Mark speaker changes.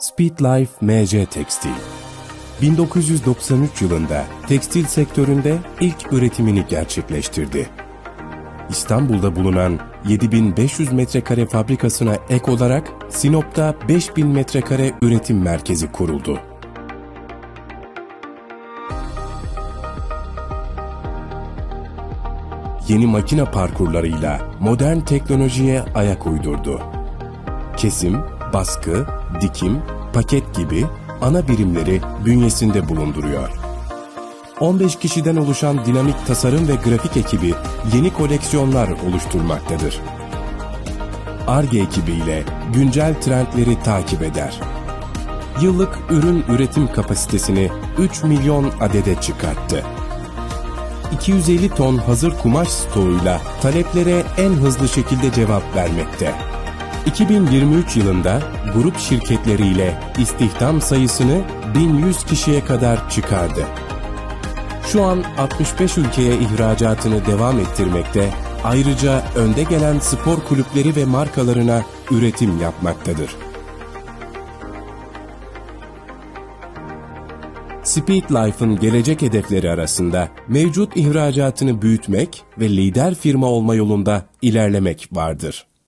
Speaker 1: Speedlife MC Tekstil 1993 yılında tekstil sektöründe ilk üretimini gerçekleştirdi. İstanbul'da bulunan 7500 metrekare fabrikasına ek olarak Sinop'ta 5000 metrekare üretim merkezi kuruldu. Yeni makine parkurlarıyla modern teknolojiye ayak uydurdu. Kesim, baskı, dikim, paket gibi ana birimleri bünyesinde bulunduruyor. 15 kişiden oluşan dinamik tasarım ve grafik ekibi yeni koleksiyonlar oluşturmaktadır. ARGE ekibiyle güncel trendleri takip eder. Yıllık ürün üretim kapasitesini 3 milyon adede çıkarttı. 250 ton hazır kumaş stoğuyla taleplere en hızlı şekilde cevap vermekte. 2023 yılında grup şirketleriyle istihdam sayısını 1100 kişiye kadar çıkardı. Şu an 65 ülkeye ihracatını devam ettirmekte, ayrıca önde gelen spor kulüpleri ve markalarına üretim yapmaktadır. Speedlife'ın gelecek hedefleri arasında mevcut ihracatını büyütmek ve lider firma olma yolunda ilerlemek vardır.